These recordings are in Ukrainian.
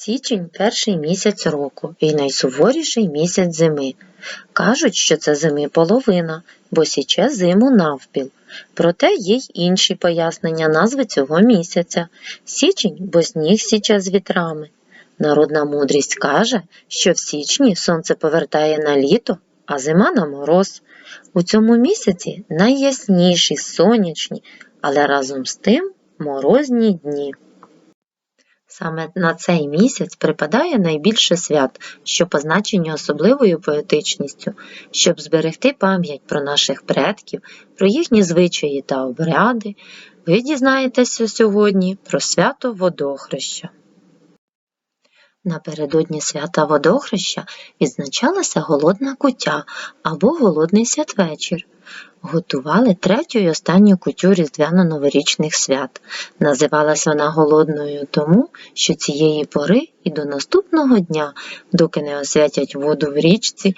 Січень перший місяць року і найсуворіший місяць зими. Кажуть, що це зими половина, бо січе зиму навпіл. Проте є й інші пояснення назви цього місяця. Січень, бо сніг січе з вітрами. Народна мудрість каже, що в січні сонце повертає на літо, а зима на мороз. У цьому місяці найясніші сонячні, але разом з тим морозні дні. Саме на цей місяць припадає найбільше свят, що позначені особливою поетичністю, щоб зберегти пам'ять про наших предків, про їхні звичаї та обряди, ви дізнаєтеся сьогодні про свято Водохреща. Напередодні свята Водохреща відзначалася голодна куття або голодний святвечір. Готували третю й останню кутю різдвяно-новорічних свят. Називалась вона голодною тому, що цієї пори і до наступного дня, доки не освятять воду в річці,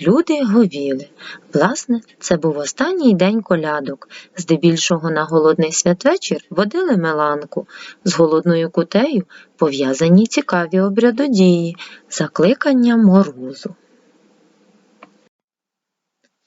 люди говіли. Власне, це був останній день колядок. Здебільшого на голодний святвечір водили меланку. З голодною кутею пов'язані цікаві обрядодії, закликання морозу.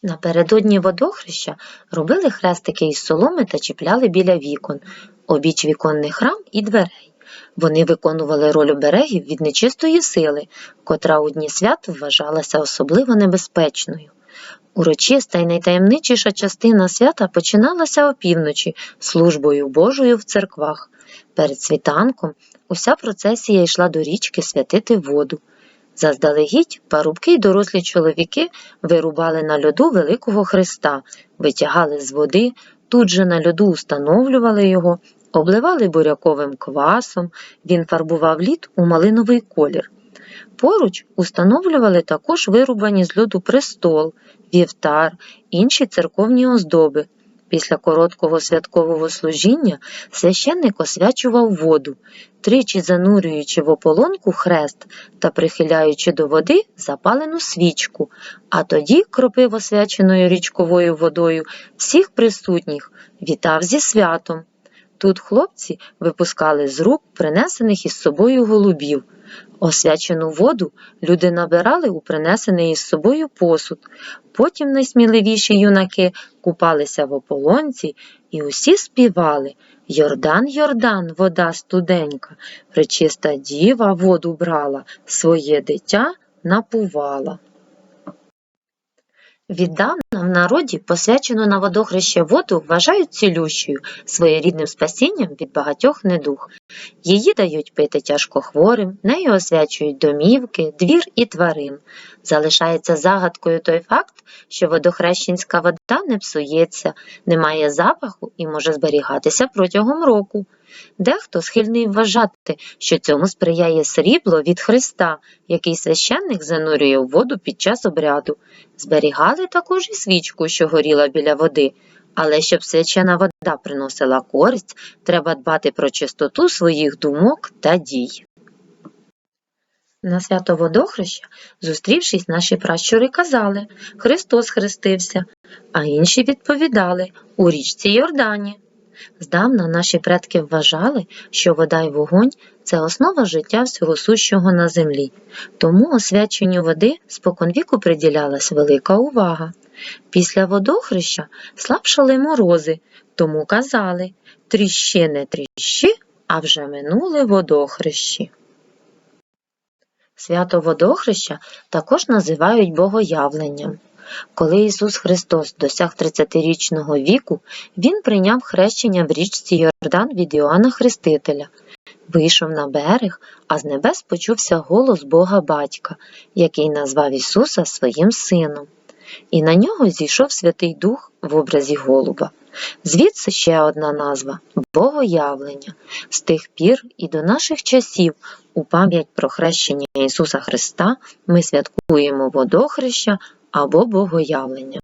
Напередодні водохреща робили хрестики із соломи та чіпляли біля вікон, обіч віконних рам і дверей. Вони виконували роль оберегів від нечистої сили, котра у дні свят вважалася особливо небезпечною. Урочиста й найтаємничіша частина свята починалася опівночі службою Божою в церквах. Перед світанком уся процесія йшла до річки святити воду. Заздалегідь парубки й дорослі чоловіки вирубали на льоду великого хреста, витягали з води, тут же на льоду установлювали його, обливали буряковим квасом, він фарбував лід у малиновий колір. Поруч установлювали також вирубані з льоду престол, вівтар, інші церковні оздоби. Після короткого святкового служіння священник освячував воду, тричі занурюючи в ополонку хрест та прихиляючи до води запалену свічку, а тоді кропив освяченою річковою водою всіх присутніх, вітав зі святом. Тут хлопці випускали з рук принесених із собою голубів. Освячену воду люди набирали у принесений із собою посуд. Потім найсміливіші юнаки купалися в ополонці і усі співали Йордан, Йордан, вода студенька, пречиста діва воду брала, своє дитя напувала. Віддавна в народі посвячену на водохреще воду вважають цілющою, своєрідним спасінням від багатьох недуг. Її дають пити тяжкохворим, нею освячують домівки, двір і тварин. Залишається загадкою той факт, що водохрещенська вода не псується, не має запаху і може зберігатися протягом року. Дехто схильний вважати, що цьому сприяє срібло від Христа, який священник занурює в воду під час обряду. Зберігали також і свічку, що горіла біля води. Але щоб свячена вода приносила користь, треба дбати про чистоту своїх думок та дій. На свято водохреща, зустрівшись, наші пращури казали Христос хрестився, а інші відповідали у річці Йордані. Здавна наші предки вважали, що вода й вогонь це основа життя всього сущого на землі, тому освяченню води споконвіку приділялась велика увага. Після водохреща слабшали морози, тому казали тріщи не тріщи, а вже минули водохрещі. Свято водохреща також називають богоявленням. Коли Ісус Христос досяг 30-річного віку, Він прийняв хрещення в річці Йордан від Іоанна Хрестителя. Вийшов на берег, а з небес почувся голос Бога Батька, який назвав Ісуса своїм сином. І на нього зійшов Святий Дух в образі голуба. Звідси ще одна назва Богоявлення. З тих пір і до наших часів у пам'ять про хрещення Ісуса Христа ми святкуємо водохреща або богоявлення.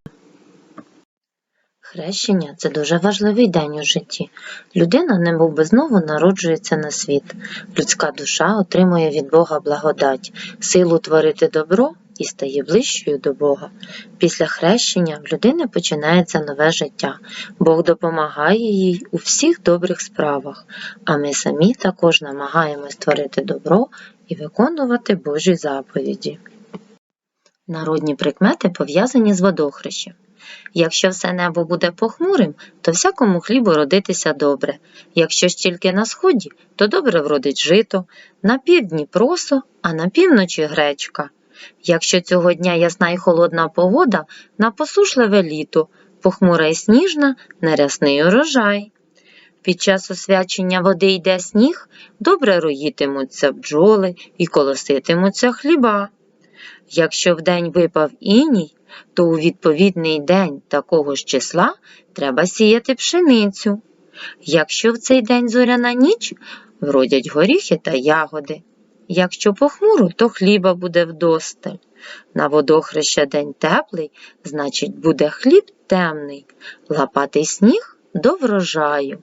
Хрещення це дуже важливий день у житті. Людина немов би знову народжується на світ. Людська душа отримує від Бога благодать, силу творити добро і стає ближчою до Бога. Після хрещення в людини починається нове життя. Бог допомагає їй у всіх добрих справах, а ми самі також намагаємось творити добро і виконувати Божі заповіді. Народні прикмети пов'язані з водохрещем. Якщо все небо буде похмурим, то всякому хлібу родитися добре. Якщо ж тільки на сході, то добре вродить жито, на півдні просо, а на півночі гречка. Якщо цього дня ясна й холодна погода, на посушливе літо, похмура й сніжна, на рясний урожай. Під час освячення води йде сніг, добре роїтимуться бджоли і колоситимуться хліба. Якщо вдень випав іній, то у відповідний день такого ж числа треба сіяти пшеницю. Якщо в цей день зоряна ніч, вродять горіхи та ягоди. Якщо похмуро, то хліба буде вдосталь. На водохреща день теплий, значить буде хліб темний, лапатий сніг до врожаю.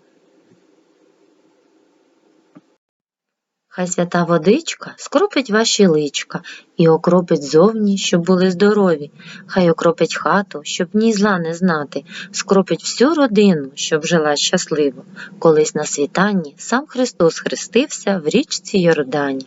Хай свята водичка скропить ваші личка і окропить зовні, щоб були здорові. Хай окропить хату, щоб в ній зла не знати, скропить всю родину, щоб жила щасливо. Колись на світанні сам Христос хрестився в річці Йордані.